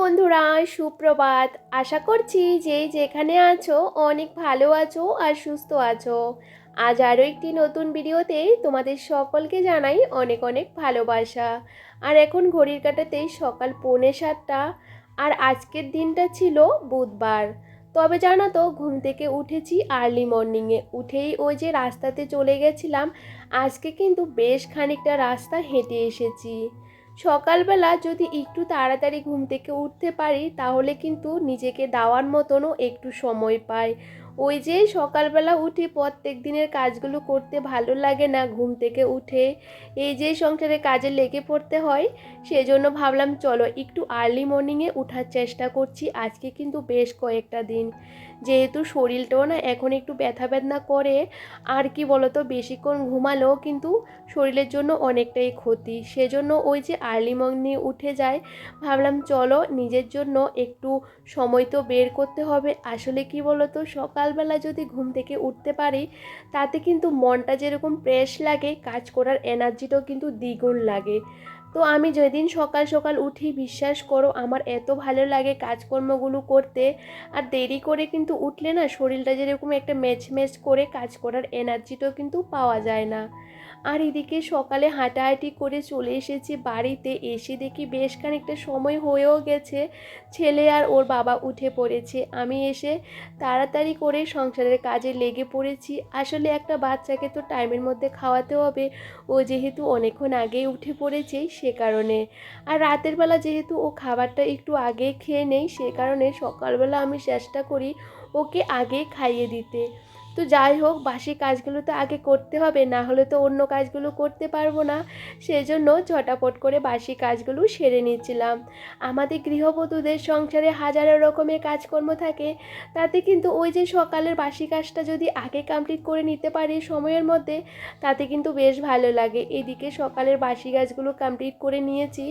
বন্ধুরা, সুপ্রভাত। আশা করছি যে যেখানে আছো অনেক ভালো আছো আর সুস্থ আছো। আজ আরও একটি নতুন ভিডিওতে তোমাদের সকলকে জানাই অনেক অনেক ভালোবাসা। আর এখন ঘড়ির কাটাতে সকাল পৌনে সাতটা, আর আজকের দিনটা ছিল বুধবার। তবে জানো তো, ঘুম থেকে উঠেছি আর্লি মর্নিংয়ে উঠেই ওই যে রাস্তাতে চলে গেছিলাম, আজকে কিন্তু বেশ খানিকটা রাস্তা হেঁটে এসেছি। সকালবেলা যদি একটু তাড়াতাড়ি ঘুম থেকে উঠতে পারি, তাহলে কিন্তু নিজেকে দেওয়ার মতনও একটু সময় পাই। ওই যে সকালবেলা উঠে প্রত্যেক দিনের কাজগুলো করতে ভালো লাগে না ঘুম থেকে উঠে। এই যে সংসারে কাজে লেগে পড়তে হয়, সেজন্য ভাবলাম, চলো একটু আর্লি মর্নিংয়ে ওঠার চেষ্টা করছি। আজকে কিন্তু বেশ কয়েকটা দিন। যেহেতু শরীরটাও না এখন একটু ব্যথা বেদনা করে, আর কি বলতো, বেশিক্ষণ ঘুমালেও কিন্তু শরীরের জন্য অনেকটাই ক্ষতি। সেজন্য ওই যে আর্লি মর্নিং উঠে যায়, ভাবলাম চলো নিজের জন্য একটু সময় তো বের করতে হবে। আসলে কি বলতো, সকালবেলা যদি ঘুম থেকে উঠতে পারি, তাতে কিন্তু মনটা যেরকম ফ্রেশ লাগে, কাজ করার এনার্জিটাও কিন্তু দ্বিগুণ লাগে। তো আমি যেদিন সকাল সকাল উঠি, বিশ্বাস করো আমার এত ভালো লাগে কাজকর্মগুলো করতে। আর দেরি করে কিন্তু উঠলে না শরীরটা যেরকম একটা ম্যাচ ম্যাচ করে কাজ করার এনার্জিটাও কিন্তু পাওয়া যায় না। আর এদিকে সকালে হাঁটাহাঁটি করে চলে এসেছি বাড়িতে, এসে দেখি বেশ খানিকটা সময় হয়েও গেছে। ছেলে আর ওর বাবা উঠে পড়েছে। আমি এসে তাড়াতাড়ি করে সংসারের কাজে লেগে পড়েছি। আসলে একটা বাচ্চাকে তো টাইমের মধ্যে খাওয়াতে হবে। ও যেহেতু অনেকক্ষণ আগেই উঠে পড়েছে সে কারণে। আর রাতের বেলা যেহেতু ও খাবারটা একটু আগে খেয়ে নেই সে কারণে সকালবেলা আমি চেষ্টা করি ওকে আগে খাইয়ে দিতে। তো যাই হোক, বাসি কাজগুলো তো আগে করতে হবে, না হলে তো অন্য কাজগুলো করতে পারব না। সেজন্য ঝটাপট করে বাসি কাজগুলো সেরে নিচ্ছিলাম। আমাদের গৃহবধূদের সংসারে হাজারো রকমের কাজকর্ম থাকে, তাতে কিন্তু ওই যে সকালের বাসি কাজটা যদি আগে কমপ্লিট করে নিতে পারি সময়ের মধ্যে, তাতে কিন্তু বেশ ভালো লাগে। এদিকে সকালের বাসি কাজগুলো কমপ্লিট করে নিয়েছি।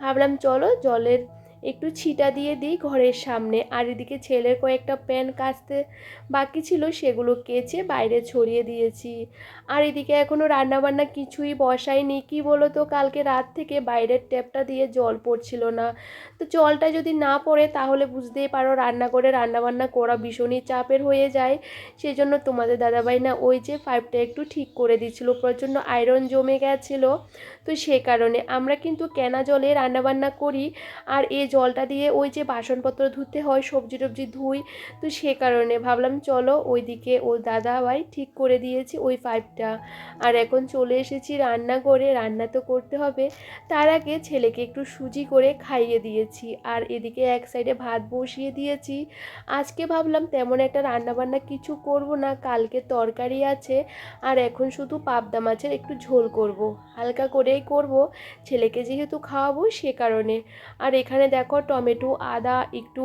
ভাবলাম চলো জলের একটু ছিটা দিয়ে দিই ঘরের সামনে। আর এদিকে ছেলের কয়েকটা প্যান্ট কাচতে বাকি ছিল, সেগুলো কেচে বাইরে ছড়িয়ে দিয়েছি। আর এদিকে এখনও রান্নাবান্না কিছুই বসাইনি। কি বলো তো কালকে রাত থেকে বাইরের ট্যাপটা দিয়ে জল পড়ছিল না। তো জলটা যদি না পড়ে, তাহলে বুঝতেই পারো রান্না করে রান্নাবান্না করা ভীষণই চাপের হয়ে যায়। সেই জন্য তোমাদের দাদাভাই না ওই যে পাইপটা একটু ঠিক করে দিচ্ছিল, প্রচণ্ড আয়রন জমে গেছিল। তো সে কারণে আমরা কিন্তু কেনা জলে রান্নাবান্না করি। আর এই জলটা দিয়ে ওই যে বাসনপত্র ধুতে হয়, সবজি টবজি ধুই। তো সে কারণে ভাবলাম, চলো ওইদিকে ও দাদা ভাই ঠিক করে দিয়েছি ওই পাইপটা আর এখন চলে এসেছি রান্না করে রান্না তো করতে হবে। তার আগে ছেলেকে একটু সুজি করে খাইয়ে দিয়েছি আর এদিকে এক সাইডে ভাত বসিয়ে দিয়েছি। আজকে ভাবলাম তেমন একটা রান্নাবান্না কিছু করব না, কালকে তরকারি আছে আর এখন শুধু পাবদা মাছের একটু ঝোল করব। হালকা করেই করব, ছেলেকে যেহেতু খাওয়াবো সে কারণে। আর এখানে দেখো টমেটো, আদা, একটু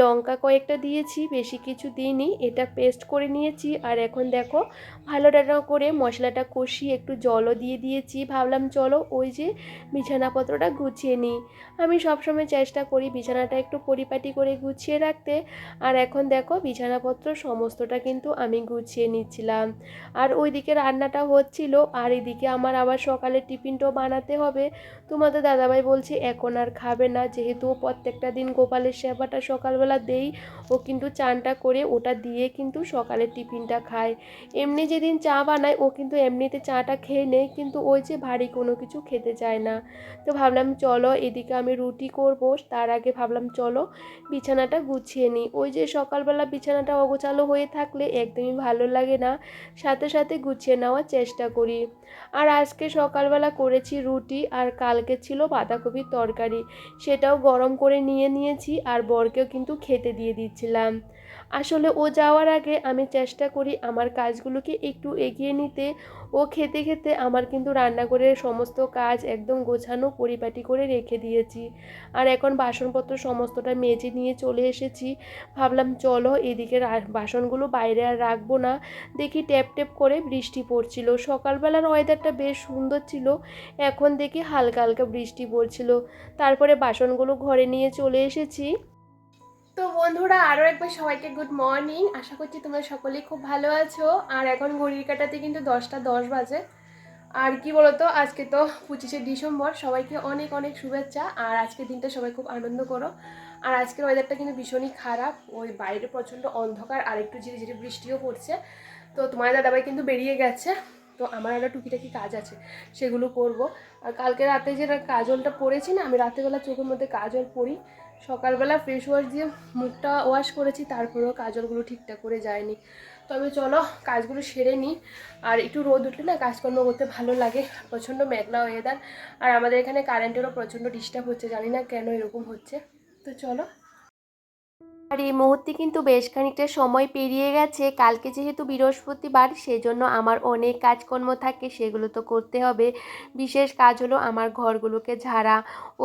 লঙ্কা কয়েকটা দিয়েছি, বেশি কিছু দিইনি, এটা পেস্ট করে নিয়েছি, আর এখন দেখো ভালো রান্না করে মশলাটা কষিয়ে একটু জলও দিয়ে দিয়েছি, ভাবলাম চলো ওই যে বিছানাপত্রটা গুছিয়ে নিই। আমি সবসময় চেষ্টা করি বিছানাটা একটু পরিপাটি করে গুছিয়ে রাখতে, আর এখন দেখো বিছানাপত্র সমস্তটা কিন্তু আমি গুছিয়ে নিচ্ছিলাম। আর ওইদিকে রান্নাটা হচ্ছিল, আর এদিকে আমার আবার সকালে টিফিনটাও বানাতে হবে। তোমাদের দাদাভাই বলছে এখন আর খাবে না, যেহেতু ও প্রত্যেকটা দিন গোপালের সেবাটা সকালবেলা দেই, ও কিন্তু চানটা করে ওটা দিয়ে কিন্তু সকালের টিফিনটা খায়। এমনি যেদিন চা বানায়, ও কিন্তু এমনিতে চাটা খেয়ে নেয়, কিন্তু ওই যে ভারী কোনো কিছু খেতে চায় না। তো ভাবলাম চলো, এদিকে আমি রুটি করব, তার আগে ভাবলাম চলো বিছানাটা গুছিয়ে নিই। ওই যে সকালবেলা বিছানাটা অগোছালো হয়ে থাকলে একদমই ভালো লাগে না, সাথে সাথে গুছিয়ে নেওয়ার চেষ্টা করি। আর আজকে সকালবেলা করেছি রুটি, আর কালকে ছিল বাঁধাকপির তরকারি, সেটাও গরম করে নিয়ে নিয়েছি আর বরকেও কিন্তু খেতে দিয়ে দিচ্ছিলাম। আসলে ও যাওয়ার আগে আমি চেষ্টা করি আমার কাজগুলোকে একটু এগিয়ে নিতে। ও খেতে খেতে আমার কিন্তু রান্নাঘরের সমস্ত কাজ একদম গোছানো, পরিপাটি করে রেখে দিয়েছি। আর এখন বাসনপত্র সমস্তটা মেজে নিয়ে চলে এসেছি। ভাবলাম, চলো এদিকে বাসনগুলো বাইরে আর রাখব না। দেখি ট্যাপ ট্যাপ করে বৃষ্টি পড়ছিল। সকালবেলার ওয়েদারটা বেশ সুন্দর ছিল। এখন দেখি হালকা হালকা বৃষ্টি পড়ছিল। তারপরে বাসনগুলো ঘরে নিয়ে চলে এসেছি। তো বন্ধুরা আরও একবার সবাইকে গুড মর্নিং আশা করছি তোমরা সকলেই খুব ভালো আছো। আর এখন ঘড়ির কাটাতে কিন্তু দশটা দশ বাজে। আর কি বলতো, আজকে তো পঁচিশে ডিসেম্বর, সবাইকে অনেক অনেক শুভেচ্ছা। আর আজকের দিনটা সবাই খুব আনন্দ করো। আর আজকের ওয়েদারটা কিন্তু ভীষণই খারাপ। ওই বাইরে প্রচণ্ড অন্ধকার, আর একটু ঝিরি ঝিরি বৃষ্টিও পড়ছে। তো তোমার দাদাভাই কিন্তু বেরিয়ে গেছে। তো আমার একটা টুকিটাকি কাজ আছে, সেগুলো করব। আর কালকে রাতে যে কাজলটা পরেছি না, আমি রাতেবেলা চোখের মধ্যে কাজল পরি সকালবেলা ফেস ওয়াশ দিয়ে মুখটা ওয়াশ করেছি, তারপরেও কাজলগুলো ঠিকঠাক করে যায়নি। তবে চলো, কাজগুলো সেরে নিই। আর একটু রোদ উঠলে না কাজকর্ম করতে ভালো লাগে, প্রচণ্ড মেঘলা ওয়েদার আর আমাদের এখানে কারেন্টেরও প্রচণ্ড ডিস্টার্ব হচ্ছে, জানি না কেন এরকম হচ্ছে। তো চলো। আর এই মুহূর্তে কিন্তু বেশ খানিকটা সময় পেরিয়ে গেছে। কালকে যেহেতু বৃহস্পতিবার, সেজন্য আমার অনেক কাজকর্ম থাকে, সেগুলো তো করতে হবে। বিশেষ কাজ হলো আমার ঘরগুলোকে ঝাড়া।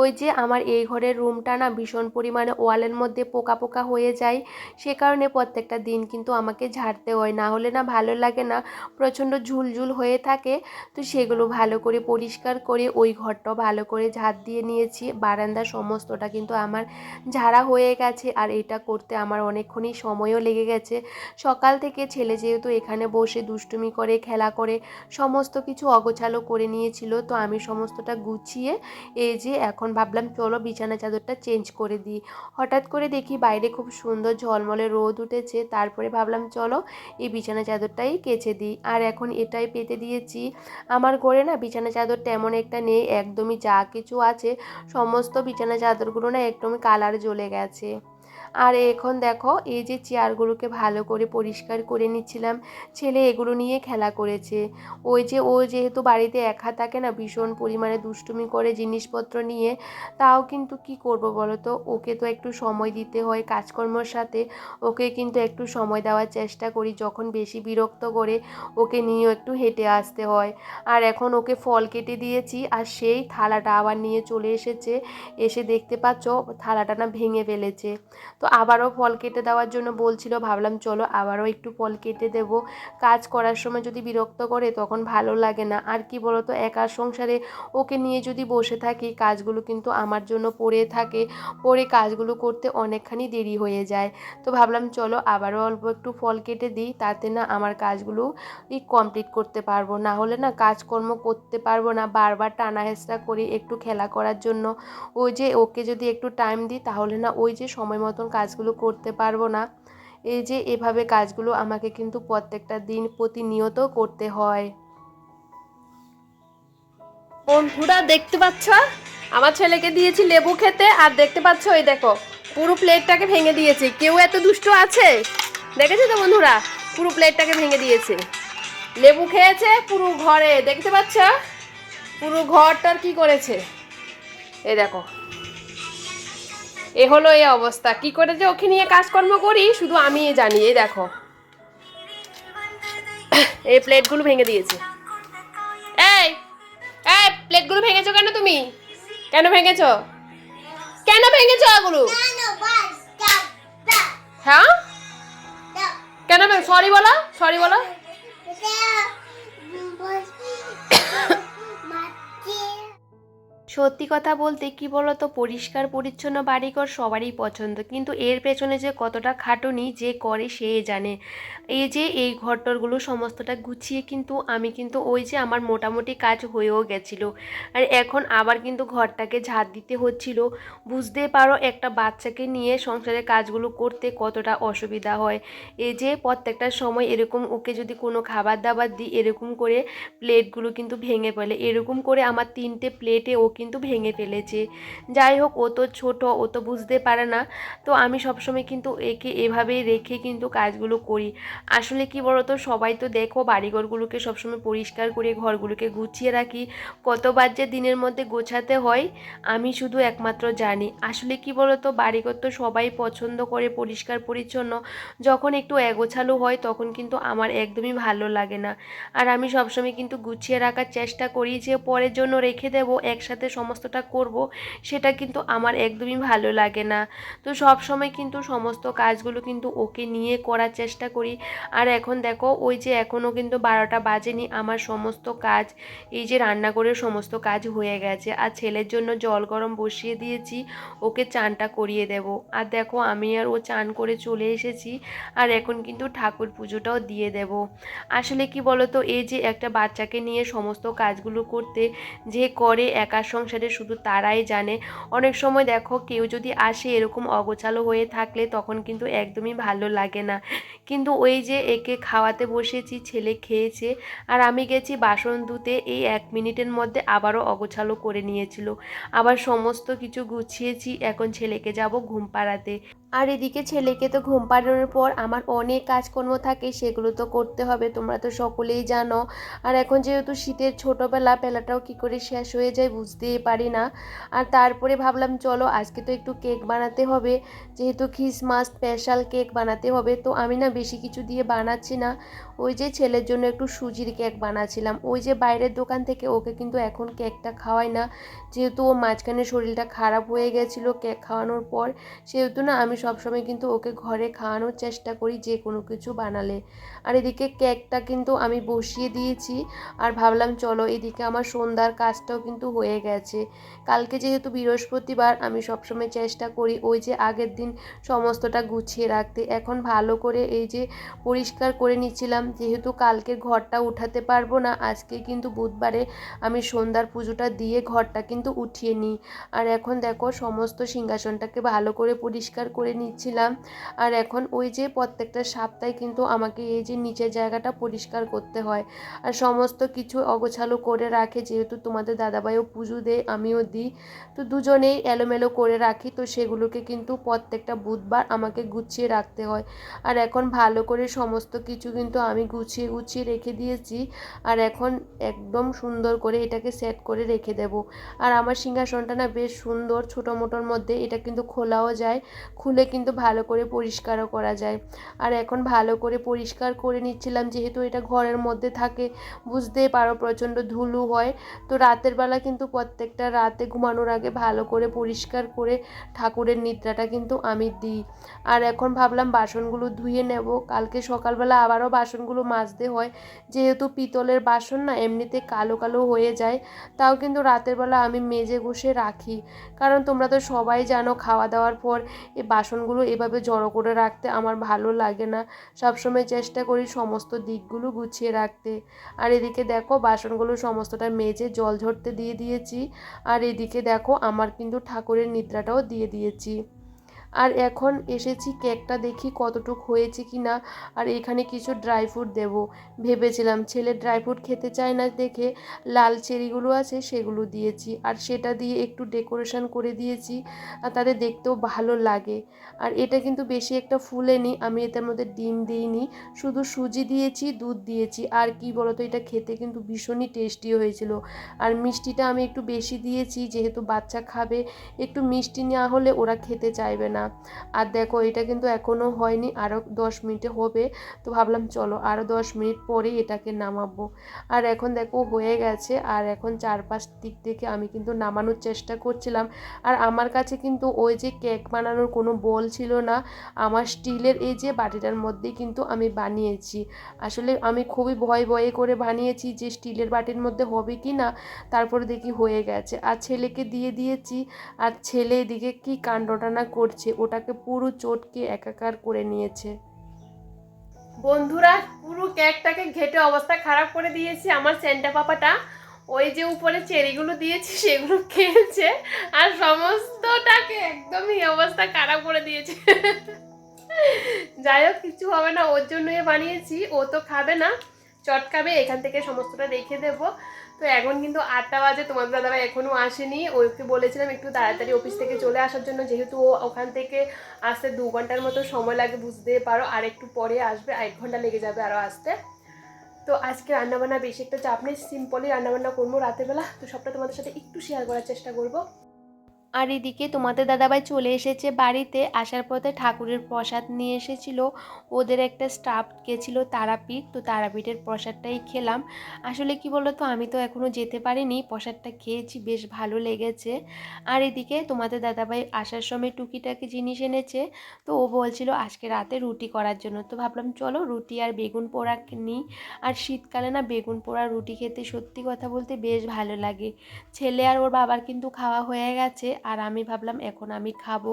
ওই যে আমার এই ঘরের রুমটা না ভীষণ পরিমাণে ওয়ালের মধ্যে পোকা পোকা হয়ে যায়। সে কারণে প্রত্যেকটা দিন কিন্তু আমাকে ঝাড়তে হয়। না হলে না ভালো লাগে না, প্রচণ্ড ঝুলঝুল হয়ে থাকে। তো সেগুলো ভালো করে পরিষ্কার করে ওই ঘরটাও ভালো করে ঝাড় দিয়ে নিয়েছি। বারান্দা সমস্তটা কিন্তু আমার ঝাড়া হয়ে গেছে। আর এটা করতে আমার অনেকক্ষণই সময়ও লেগে গেছে। সকাল থেকে ছেলে যেহেতু এখানে বসে দুষ্টুমি করে, খেলা করে, সমস্ত কিছু অগোছালো করে নিয়েছিল, তো আমি সমস্তটা গুছিয়ে এই যে এখন ভাবলাম চলো বিছানা চাদরটা চেঞ্জ করে দিই। হঠাৎ করে দেখি বাইরে খুব সুন্দর ঝলমলে রোদ উঠেছে, তারপরে ভাবলাম চলো এই বিছানা চাদরটাই কেচে দিই। আর এখন এটাই পেতে দিয়েছি। আমার ঘরে না বিছানা চাদর তেমন একটা নেই, একদমই যা কিছু আছে, সমস্ত বিছানা চাদরগুলো না একদমই কালার জ্বলে গেছে। আর এখন দেখো, এই যে চেয়ারগুলোকে ভালো করে পরিষ্কার করে নিচ্ছিলাম। ছেলে এগুলো নিয়ে খেলা করেছে। ওই যে, ও যেহেতু বাড়িতে একা থাকে না, ভীষণ পরিমাণে দুষ্টুমি করে জিনিসপত্র নিয়ে, তাও কিন্তু কি করব বলো তো ওকে তো একটু সময় দিতে হয় কাজকর্মর সাথে। ওকে কিন্তু একটু সময় দেওয়ার চেষ্টা করি, যখন বেশি বিরক্ত করে ওকে নিয়েও একটু হেঁটে আসতে হয়। আর এখন ওকে ফল কেটে দিয়েছি, আর সেই থালাটা আবার নিয়ে চলে এসেছে। এসে দেখতে পাচ্ছ, থালাটা না ভেঙে ফেলেছে। তো আবারও ফল কেটে দেওয়ার জন্য বলছিল, ভাবলাম চলো আবারও একটু ফল কেটে দেব। কাজ করার সময় যদি বিরক্ত করে তখন ভালো লাগে না। আর কি বলতো, একা সংসারে ওকে নিয়ে যদি বসে থাকি, কাজগুলো কিন্তু আমার জন্য পড়ে থাকে। পরে কাজগুলো করতে অনেকখানি দেরি হয়ে যায়। তো ভাবলাম চলো আবারও অল্প একটু ফল কেটে দিই, তাতে না আমার কাজগুলো কমপ্লিট করতে পারব। না হলে না কাজকর্ম করতে পারব না। বারবার টানা হেঁচড়া করি একটু খেলা করার জন্য। ওই যে ওকে যদি একটু টাইম দিই, তাহলে না ওই যে সময় মতন কাজগুলো করতে পারব না। এই যে এভাবে কাজগুলো আমাকে কিন্তু প্রত্যেকটা দিন প্রতিনিয়ত করতে হয়। বন্ধুরা, দেখতে পাচ্ছ? আমার ছেলেকে দিয়েছি লেবু খেতে, আর দেখতে পাচ্ছ, এই দেখো, পুরো প্লেটটাকে ভেঙে দিয়েছে। কেউ এত দুষ্ট আছে? দেখেছ তো বন্ধুরা? পুরো প্লেটটাকে ভেঙে দিয়েছে। লেবু খেয়েছে পুরো ঘরে, দেখতে পাচ্ছ? পুরো ঘরটার কি করেছে? এই দেখো। এ হলো এই অবস্থা। কি করে যে ওকে নিয়ে কাজকর্ম করি? শুধু আমি জানি, এই দেখো। এই প্লেটগুলো ভেঙে দিয়েছে। এই এই, প্লেটগুলো ভেঙেছো কেন তুমি? কেন ভেঙেছো? কেন ভেঙেছো এগুলো? হ্যাঁ? কেন সরি বলো সরি বলো। সত্যি কথা বলতে কি বলতো, পরিষ্কার, পরিচ্ছন্ন বাড়িঘর সবারই পছন্দ। কিন্তু এর পেছনে যে কতটা খাটুনি যে করে সে জানে। এই যে এই ঘরটরগুলো সমস্তটা গুছিয়ে কিন্তু আমি কিন্তু ওই যে আমার মোটামুটি কাজ হয়েও গেছিল। আর এখন আবার কিন্তু ঘরটাকে ঝাড় দিতে হচ্ছিল। বুঝতে পারো একটা বাচ্চাকে নিয়ে সংসারের কাজগুলো করতে কতটা অসুবিধা হয়। এই যে প্রত্যেকটা সময় এরকম ওকে যদি কোনো খাবার দাবার দিই, এরকম করে প্লেটগুলো কিন্তু ভেঙে ফেলে। এরকম করে আমার তিনটে প্লেটে ও কিন্তু ভেঙে ফেলেছে। যাই হোক, ও তো ছোটো, ও তো বুঝতে পারে না। তো আমি সবসময় কিন্তু একে এভাবেই রেখে কিন্তু কাজগুলো করি। আসলে কি বলতো, সবাই তো দেখো, বাড়িঘরগুলোকে সবসময় পরিষ্কার করে, ঘরগুলোকে গুছিয়ে রাখি। কতবার যে দিনের মধ্যে গোছাতে হয়, আমি শুধু একমাত্র জানি। আসলে কি বলতো, বাড়িঘর তো সবাই পছন্দ করে পরিষ্কার, পরিচ্ছন্ন। যখন একটু এগোছালো হয়, তখন কিন্তু আমার একদমই ভালো লাগে না। আর আমি সবসময় কিন্তু গুছিয়ে রাখার চেষ্টা করি যে, পরের জন্য রেখে দেবো, একসাথে সমস্তটা করব, সেটা কিন্তু আমার একদমই ভালো লাগে না। তো সব সময় কিন্তু সমস্ত কাজগুলো কিন্তু ওকে নিয়ে করার চেষ্টা করি। আর এখন দেখো, ওই যে এখনও কিন্তু বারোটা বাজেনি, আমার সমস্ত কাজ, এই যে রান্নাঘরের সমস্ত কাজ হয়ে গেছে। আর ছেলের জন্য জল গরম বসিয়ে দিয়েছি, ওকে চানটা করিয়ে দেব। আর দেখো, আমি আর ও চান করে চলে এসেছি, আর এখন কিন্তু ঠাকুর পুজোটাও দিয়ে দেব। আসলে কি বলতো, এই যে একটা বাচ্চাকে নিয়ে সমস্ত কাজগুলো করতে যে করে, একার সংসারে শুধু তারাই জানে। অনেক সময় দেখো, কেউ যদি আসে এরকম অগোছালো হয়ে থাকলে তখন কিন্তু একদমই ভালো লাগে না। কিন্তু ওই যে একে খাওয়াতে বসেছি, ছেলে খেয়েছে, আর আমি গেছি বাসন ধুতে, এই এক মিনিটের মধ্যে আবারও অগোছালো করে নিয়েছিল। আবার সমস্ত কিছু গুছিয়েছি, এখন ছেলেকে যাব ঘুম পাড়াতে। আর এদিকে ছেলেকে তো ঘুম পাড়ানোর পর আমার অনেক কাজকর্ম থাকে, সেগুলো তো করতে হবে, তোমরা তো সকলেই জানো। আর এখন যেহেতু শীতের ছোটোবেলা, বেলাটাও কী করে শেষ হয়ে যায় বুঝতেই পারি না। আর তারপরে ভাবলাম, চলো আজকে তো একটু কেক বানাতে হবে, যেহেতু খ্রিসমাস স্পেশাল কেক বানাতে হবে, তো আমি না বেশি কিছু দিয়ে বানাচ্ছি না। ওই যে ছেলের জন্য একটু সুজির কেক বানাচ্ছিলাম, ওই যে বাইরের দোকান থেকে ওকে কিন্তু এখন কেকটা খাওয়াই না। যেহেতু ও মাঝখানে শরীরটা খারাপ হয়ে গেছিল, কেক খাওয়ানোর পর, সেহেতু না আমি সবসময় কিন্তু ওকে ঘরে খাওয়ানোর চেষ্টা করি, যে কোনো কিছু বানালে। আর এদিকে কেকটা কিন্তু আমি বসিয়ে দিয়েছি আর ভাবলাম, চলো এদিকে আমার সন্ধ্যার কাজটাও কিন্তু হয়ে গেছে। কালকে যেহেতু বৃহস্পতিবার, আমি সবসময় চেষ্টা করি ওই যে আগের দিন সমস্তটা গুছিয়ে রাখতে। এখন ভালো করে এই যে পরিষ্কার করে নিচ্ছিলাম, যেহেতু কালকের ঘরটা উঠাতে পারব না, আজকে কিন্তু বুধবারে আমি সন্ধ্যার পুজোটা দিয়ে ঘরটা কিন্তু উঠিয়ে নিই। আর এখন দেখো, সমস্ত সিংহাসনটাকে ভালো করে পরিষ্কার করে নিচ্ছিলাম। আর এখন ওই যে প্রত্যেকটা সপ্তাহে কিন্তু আমাকে এই যে নিচের জায়গাটা পরিষ্কার করতে হয়। আর সমস্ত কিছু অগোছালো করে রাখে, যেহেতু তোমাদের দাদাভাইও পুজো দেয়, আমিও দিই। তো দুজনেই এলোমেলো করে রাখি, তো সেগুলোকে কিন্তু প্রত্যেকটা বুধবার আমাকে গুছিয়ে রাখতে হয়। আর এখন ভালো করে সমস্ত কিছু কিন্তু আমি গুছিয়ে গুছিয়ে রেখে দিয়েছি। আর এখন একদম সুন্দর করে এটাকে সেট করে রেখে দেব। আর আমার সিংহাসনটা না বেশ সুন্দর, ছোটো মোটোর মধ্যে এটা কিন্তু খোলাও যায়। খুলে কিন্তু ভালো করে পরিষ্কারও করা যায়। আর এখন ভালো করে পরিষ্কার করে নিচ্ছিলাম, যেহেতু এটা ঘরের মধ্যে থাকে, বুঝতেই পারো প্রচণ্ড ধুলো হয়। তো রাতের বেলা কিন্তু প্রত্যেকটা রাতে ঘুমানোর আগে ভালো করে পরিষ্কার করে ঠাকুরের নিদ্রাটা কিন্তু আমি দিই। আর এখন ভাবলাম বাসনগুলো ধুয়ে নেব। কালকে সকালবেলা আবারও বাসনগুলো মাজতে হয়। যেহেতু পিতলের বাসন না এমনিতে কালো কালো হয়ে যায়, তাও কিন্তু রাতের বেলা আমি মেজে ঘষে রাখি। কারণ তোমরা তো সবাই জানো, খাওয়া দাওয়ার পর এ এই বাসনগুলো এভাবে জড়ো করে রাখতে আমার ভালো লাগে না। সবসময় চেষ্টা করি সমস্ত দিকগুলো গুছিয়ে রাখতে। আর এদিকে দেখো বাসনগুলো সমস্তটা মেজে জল ঝরতে দিয়ে দিয়েছি। আর এদিকে দেখো আমার কিন্তু ঠাকুরের নিদ্রাটাও দিয়ে দিয়েছি। আর এখন এসেছি কেকটা দেখি কতটুক হয়েছে কি না। আর এখানে কিছু ড্রাই ফ্রুট দেবো। ভেবেছিলাম ছেলে ড্রাই ফ্রুট খেতে চায় না দেখে লাল চেরিগুলো আছে সেগুলো দিয়েছি। আর সেটা দিয়ে একটু ডেকোরেশন করে দিয়েছি। আর তাদের দেখতেও ভালো লাগে। আর এটা কিন্তু বেশি একটা ফুলেনি, আমি এটার মধ্যে ডিম দিইনি। শুধু সুজি দিয়েছি, দুধ দিয়েছি। আর কি বলতো, এটা খেতে কিন্তু ভীষণই টেস্টি হয়েছিল। আর মিষ্টিটা আমি একটু বেশি দিয়েছি, যেহেতু বাচ্চা খাবে, একটু মিষ্টি নেওয়া হলে ওরা খেতে চাইবে না। আর দেখো, এটা কিন্তু এখনও হয়নি আরও দশ মিনিটে হবে। তো ভাবলাম চলো আরও দশ মিনিট পরে এটাকে নামাবো। আর এখন দেখো, হয়ে গেছে। আর এখন চারপাশ দিক থেকে আমি কিন্তু নামানোর চেষ্টা করছিলাম। আর আমার কাছে কিন্তু ওই যে কেক বানানোর কোনো বল ছিল না। আমার স্টিলের এই যে বাটিটার মধ্যেই কিন্তু আমি বানিয়েছি। আসলে আমি খুবই ভয় ভয়ে করে বানিয়েছি যে স্টিলের বাটির মধ্যে হবে কি না। তারপরে দেখি হয়ে গেছে। আর ছেলেকে দিয়ে দিয়েছি। আর ছেলে এদিকে কি কাণ্ডটা না করছে। ওটাকে পুরো চটকে একাকার করে নিয়েছে। বন্ধুরা, পুরো কেকটাকে ঘেটে অবস্থা খারাপ করে দিয়েছে আমার সেন্টা পাপাটা। ওই যে উপরে চেরিগুলো দিয়েছি, সেগুলো খেয়েছে আর সমস্তটাকে একদমই অবস্থা খারাপ করে দিয়েছে। যাই হোক, কিছু হবে না, ওর জন্যই বানিয়েছি। ও তো খাবে না, চটকাবে, এখান থেকে সমস্তটা রেখে দেবো। তো এখন কিন্তু আটটা বাজে, তোমাদের দাদাভাই এখনও আসেনি। ওকে বলেছিলাম একটু তাড়াতাড়ি অফিস থেকে চলে আসার জন্য, যেহেতু ও ওখান থেকে আসতে দু ঘণ্টার মতো সময় লাগে, বুঝতে পারো। আর একটু পরে আসবে এক ঘণ্টা লেগে যাবে আরও আসতে। তো আজকে রান্নাবান্না বেশি একটা চাপ নেই সিম্পলই রান্নাবান্না করব রাতেরবেলা তো সবটা তোমাদের সাথে একটু শেয়ার করার চেষ্টা করব। আর এদিকে তোমাদের দাদাভাই চলে এসেছে বাড়িতে। আসার পথে ঠাকুরের প্রসাদ নিয়ে এসেছিল। ওদের একটা স্টাফ গেছিল তারাপীঠ, তো তারাপীঠের প্রসাদটাই খেলাম। আসলে কি বলো তো আমি তো এখনও যেতে পারিনি, প্রসাদটা খেয়েছি, বেশ ভালো লেগেছে। আর এদিকে তোমাদের দাদাভাই আসার সময় টুকিটাকি জিনিস এনেছে, তো ও বলছিল আজকে রাতে রুটি করার জন্য। তো ভাবলাম, চলো রুটি আর বেগুন পোড়া নিই। আর শীতকালে না বেগুন পোড়া রুটি খেতে সত্যি কথা বলতে বেশ ভালো লাগে। ছেলে আর ওর বাবার কিন্তু খাওয়া হয়ে গেছে আর আমি ভাবলাম এখন আমি খাব।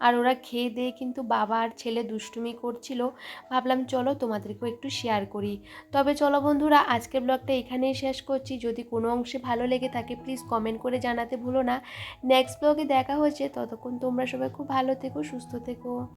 আর ওরা খেয়ে দিয়ে কিন্তু বাবা আর ছেলে দুষ্টুমি করছিল। ভাবলাম চলো তোমাদেরকেও একটু শেয়ার করি। তবে চলো বন্ধুরা, আজকের ব্লগটা এখানেই শেষ করছি। যদি কোনো অংশে ভালো লেগে থাকে প্লিজ কমেন্ট করে জানাতে ভুলো না। নেক্সট ব্লগে দেখা হয়েছে ততক্ষণ তোমরা সবাই খুব ভালো থেকো, সুস্থ থেকো।